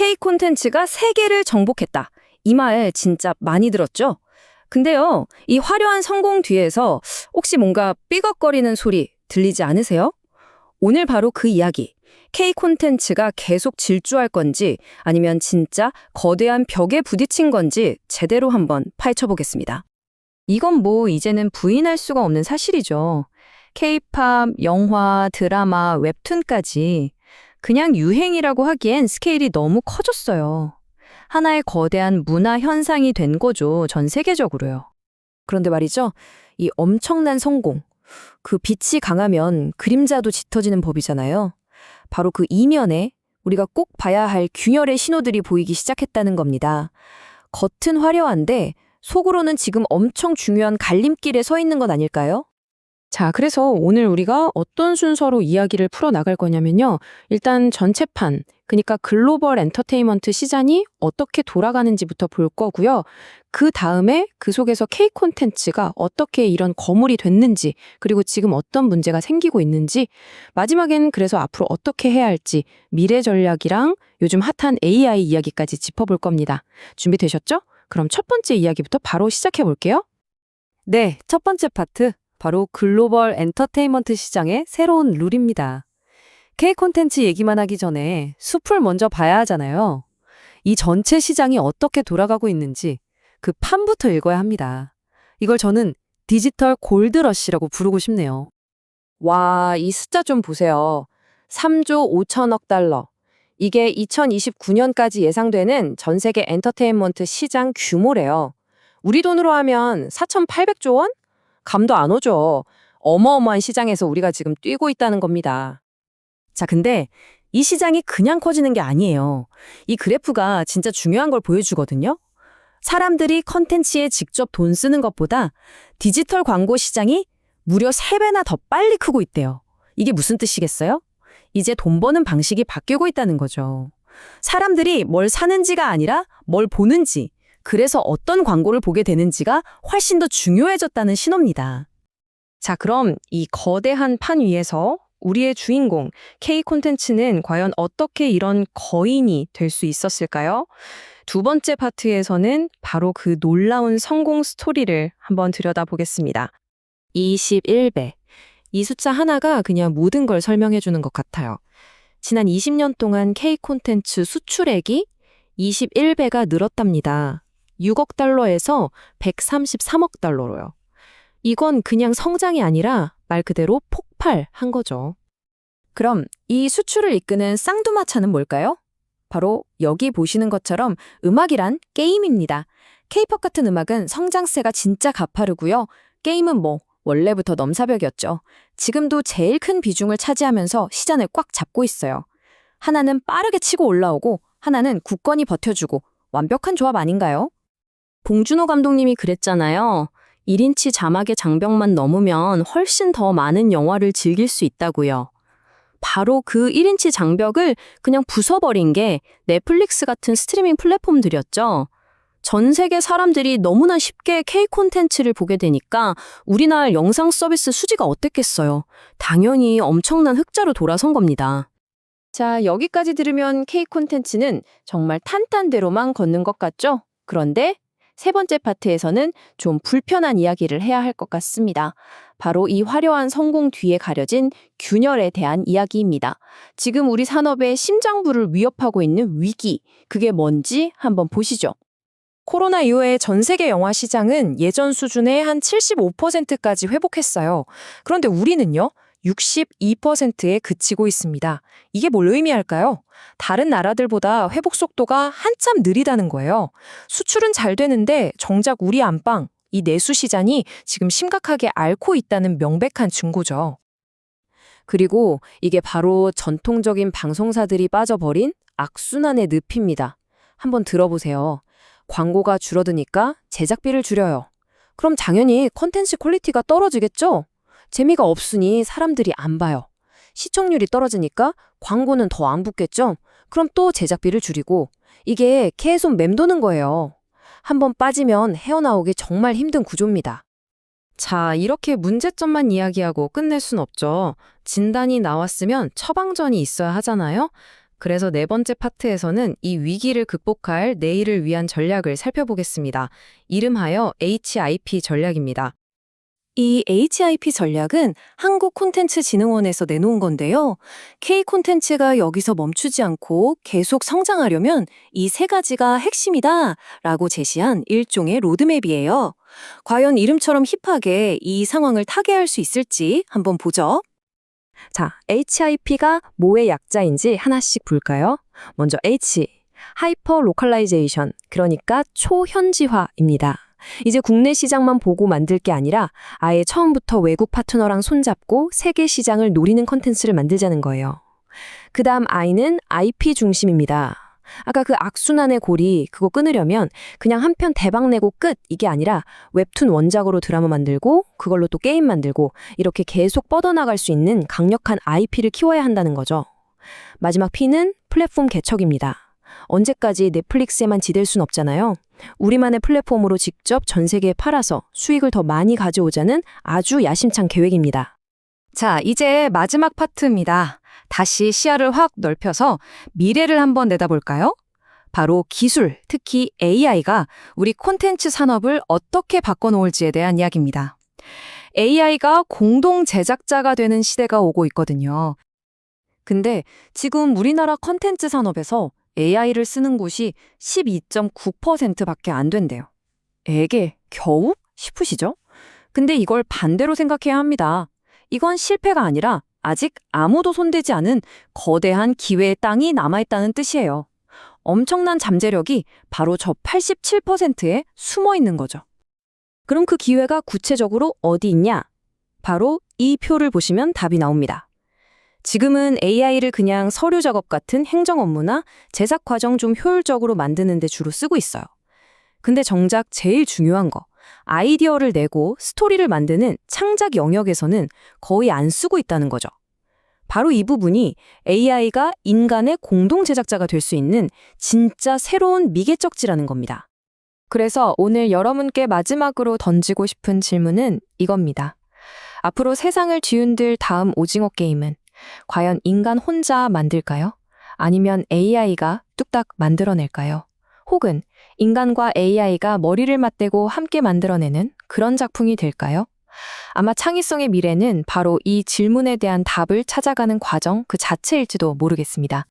K 콘텐츠가 세계를 정복했다. 이 말 진짜 많이 들었죠? 근데요, 이 화려한 성공 뒤에서 혹시 뭔가 삐걱거리는 소리 들리지 않으세요? 오늘 바로 그 이야기. K 콘텐츠가 계속 질주할 건지 아니면 진짜 거대한 벽에 부딪힌 건지 제대로 한번 파헤쳐 보겠습니다. 이건 뭐 이제는 부인할 수가 없는 사실이죠. K-팝, 영화, 드라마, 웹툰까지 그냥 유행이라고 하기엔 스케일이 너무 커졌어요. 하나의 거대한 문화 현상이 된 거죠, 전 세계적으로요. 그런데 말이죠, 이 엄청난 성공, 그 빛이 강하면 그림자도 짙어지는 법이잖아요. 바로 그 이면에 우리가 꼭 봐야 할 균열의 신호들이 보이기 시작했다는 겁니다. 겉은 화려한데 속으로는 지금 엄청 중요한 갈림길에 서 있는 건 아닐까요? 자, 그래서 오늘 우리가 어떤 순서로 이야기를 풀어나갈 거냐면요. 일단 전체판, 그러니까 글로벌 엔터테인먼트 시장이 어떻게 돌아가는지부터 볼 거고요. 그 다음에 그 속에서 K 콘텐츠가 어떻게 이런 거물이 됐는지, 그리고 지금 어떤 문제가 생기고 있는지, 마지막엔 그래서 앞으로 어떻게 해야 할지 미래 전략이랑 요즘 핫한 AI 이야기까지 짚어볼 겁니다. 준비되셨죠? 그럼 첫 번째 이야기부터 바로 시작해 볼게요. 네, 첫 번째 파트. 바로 글로벌 엔터테인먼트 시장의 새로운 룰입니다. K 콘텐츠 얘기만 하기 전에 숲을 먼저 봐야 하잖아요. 이 전체 시장이 어떻게 돌아가고 있는지 그 판부터 읽어야 합니다. 이걸 저는 디지털 골드러시라고 부르고 싶네요. 와, 이 숫자 좀 보세요. 3조 5천억 달러. 이게 2029년까지 예상되는 전 세계 엔터테인먼트 시장 규모래요. 우리 돈으로 하면 4,800조 원? 감도 안 오죠. 어마어마한 시장에서 우리가 지금 뛰고 있다는 겁니다. 자, 근데 이 시장이 그냥 커지는 게 아니에요. 이 그래프가 진짜 중요한 걸 보여주거든요. 사람들이 컨텐츠에 직접 돈 쓰는 것보다 디지털 광고 시장이 무려 3배나 더 빨리 크고 있대요. 이게 무슨 뜻이겠어요? 이제 돈 버는 방식이 바뀌고 있다는 거죠. 사람들이 뭘 사는지가 아니라 뭘 보는지, 그래서 어떤 광고를 보게 되는지가 훨씬 더 중요해졌다는 신호입니다. 자, 그럼 이 거대한 판 위에서 우리의 주인공 K 콘텐츠는 과연 어떻게 이런 거인이 될 수 있었을까요? 두 번째 파트에서는 바로 그 놀라운 성공 스토리를 한번 들여다보겠습니다. 21배. 이 숫자 하나가 그냥 모든 걸 설명해 주는 것 같아요. 지난 20년 동안 K 콘텐츠 수출액이 21배가 늘었답니다. 6억 달러에서 133억 달러로요. 이건 그냥 성장이 아니라 말 그대로 폭발한 거죠. 그럼 이 수출을 이끄는 쌍두마차는 뭘까요? 바로 여기 보시는 것처럼 음악이란 게임입니다. 케이팝 같은 음악은 성장세가 진짜 가파르고요. 게임은 뭐 원래부터 넘사벽이었죠. 지금도 제일 큰 비중을 차지하면서 시장을 꽉 잡고 있어요. 하나는 빠르게 치고 올라오고 하나는 굳건히 버텨주고 완벽한 조합 아닌가요? 봉준호 감독님이 그랬잖아요. 1인치 자막의 장벽만 넘으면 훨씬 더 많은 영화를 즐길 수 있다고요. 바로 그 1인치 장벽을 그냥 부숴버린 게 넷플릭스 같은 스트리밍 플랫폼들이었죠. 전 세계 사람들이 너무나 쉽게 K 콘텐츠를 보게 되니까 우리나라 영상 서비스 수지가 어땠겠어요. 당연히 엄청난 흑자로 돌아선 겁니다. 자, 여기까지 들으면 K 콘텐츠는 정말 탄탄대로만 걷는 것 같죠? 그런데 세 번째 파트에서는 좀 불편한 이야기를 해야 할 것 같습니다. 바로 이 화려한 성공 뒤에 가려진 균열에 대한 이야기입니다. 지금 우리 산업의 심장부를 위협하고 있는 위기, 그게 뭔지 한번 보시죠. 코로나 이후에 전 세계 영화 시장은 예전 수준의 한 75%까지 회복했어요. 그런데 우리는요, 62%에 그치고 있습니다. 이게 뭘 의미할까요? 다른 나라들보다 회복 속도가 한참 느리다는 거예요. 수출은 잘 되는데 정작 우리 안방, 이 내수 시장이 지금 심각하게 앓고 있다는 명백한 증거죠. 그리고 이게 바로 전통적인 방송사들이 빠져버린 악순환의 늪입니다. 한번 들어보세요. 광고가 줄어드니까 제작비를 줄여요. 그럼 당연히 컨텐츠 퀄리티가 떨어지겠죠? 재미가 없으니 사람들이 안 봐요. 시청률이 떨어지니까 광고는 더 안 붙겠죠? 그럼 또 제작비를 줄이고 이게 계속 맴도는 거예요. 한번 빠지면 헤어나오기 정말 힘든 구조입니다. 자, 이렇게 문제점만 이야기하고 끝낼 순 없죠. 진단이 나왔으면 처방전이 있어야 하잖아요. 그래서 네 번째 파트에서는 이 위기를 극복할 내일을 위한 전략을 살펴보겠습니다. 이름하여 HIP 전략입니다. 이 HIP 전략은 한국 콘텐츠 진흥원에서 내놓은 건데요. K 콘텐츠가 여기서 멈추지 않고 계속 성장하려면 이 세 가지가 핵심이다 라고 제시한 일종의 로드맵이에요. 과연 이름처럼 힙하게 이 상황을 타개할 수 있을지 한번 보죠. 자, HIP가 뭐의 약자인지 하나씩 볼까요? 먼저 H, 하이퍼 로컬라이제이션, 그러니까 초현지화입니다. 이제 국내 시장만 보고 만들 게 아니라 아예 처음부터 외국 파트너랑 손잡고 세계 시장을 노리는 컨텐츠를 만들자는 거예요. 그 다음 I는 IP 중심입니다. 아까 그 악순환의 고리 그거 끊으려면 그냥 한 편 대박 내고 끝 이게 아니라 웹툰 원작으로 드라마 만들고 그걸로 또 게임 만들고 이렇게 계속 뻗어나갈 수 있는 강력한 IP를 키워야 한다는 거죠. 마지막 P는 플랫폼 개척입니다. 언제까지 넷플릭스에만 지댈 순 없잖아요. 우리만의 플랫폼으로 직접 전 세계에 팔아서 수익을 더 많이 가져오자는 아주 야심찬 계획입니다. 자, 이제 마지막 파트입니다. 다시 시야를 확 넓혀서 미래를 한번 내다볼까요? 바로 기술, 특히 AI가 우리 콘텐츠 산업을 어떻게 바꿔놓을지에 대한 이야기입니다. AI가 공동 제작자가 되는 시대가 오고 있거든요. 근데 지금 우리나라 콘텐츠 산업에서 AI를 쓰는 곳이 12.9%밖에 안 된대요. 에게 겨우 싶으시죠? 근데 이걸 반대로 생각해야 합니다. 이건 실패가 아니라 아직 아무도 손대지 않은 거대한 기회의 땅이 남아있다는 뜻이에요. 엄청난 잠재력이 바로 저 87%에 숨어 있는 거죠. 그럼 그 기회가 구체적으로 어디 있냐? 바로 이 표를 보시면 답이 나옵니다. 지금은 AI를 그냥 서류 작업 같은 행정 업무나 제작 과정 좀 효율적으로 만드는 데 주로 쓰고 있어요. 근데 정작 제일 중요한 거, 아이디어를 내고 스토리를 만드는 창작 영역에서는 거의 안 쓰고 있다는 거죠. 바로 이 부분이 AI가 인간의 공동 제작자가 될 수 있는 진짜 새로운 미개척지라는 겁니다. 그래서 오늘 여러분께 마지막으로 던지고 싶은 질문은 이겁니다. 앞으로 세상을 뒤흔들 다음 오징어 게임은 과연 인간 혼자 만들까요? 아니면 AI가 뚝딱 만들어낼까요? 혹은 인간과 AI가 머리를 맞대고 함께 만들어내는 그런 작품이 될까요? 아마 창의성의 미래는 바로 이 질문에 대한 답을 찾아가는 과정 그 자체일지도 모르겠습니다.